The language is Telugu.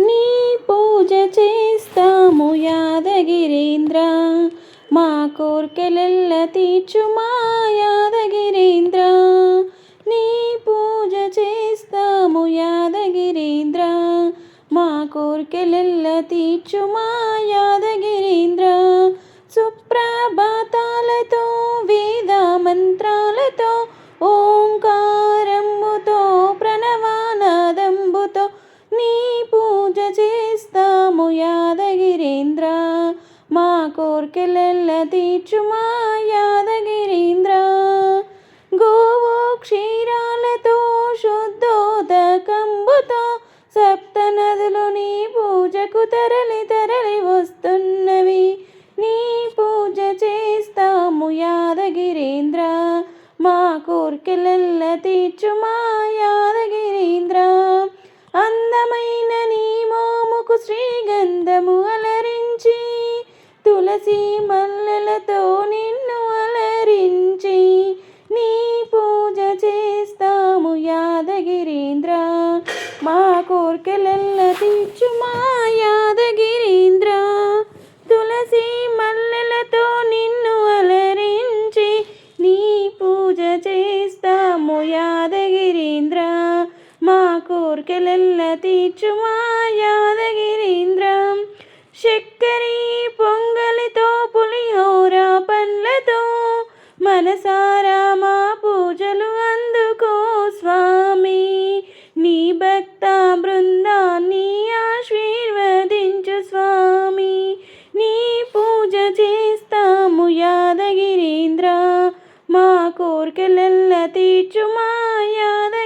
నీ పూజ చేస్తాము యాదగిరీంద్ర. మా కోర్కెలెల్ల తీర్చుమా యాదగిరీంద్ర. నీ పూజ చేస్తాము యాదగిరీంద్ర. మా కోర్కెలెల్ల తీర్చుమా యాదగిరీంద్ర. పూజ చేస్తాము యాదగిరీంద్ర. మా కోర్కెలెల్ల తీర్చుమా యాదగిరీంద్ర. గోవు క్షీరాలతో శుద్ధోదకంబుతో సప్త నదులు నీ పూజకు తరలి తరలి వస్తున్నవి. నీ పూజ చేస్తాము యాదగిరీంద్ర. మా కోర్కెలెల్ల తీర్చుమా యాదగిరీంద్ర. తులసి మల్లెలతో నిన్ను అలరించి నీ పూజ చేస్తాము యాదగిరీంద్ర. మా కోర్కెలెల్ల తీర్చుమా యాదగిరీంద్ర. తులసి మల్లెలతో నిన్ను అలరించి నీ పూజ చేస్తాము యాదగిరీంద్ర. మా కోర్కెలెల్ల తీర్చుమా యాదగిరీంద్ర. మనసారా మా పూజలు అందుకో స్వామి. నీ భక్త బృందాన్ని ఆశీర్వదించు స్వామి. నీ పూజ చేస్తాము యాదగిరీంద్ర. మా కోరికలెల్ల తీర్చు మా యాద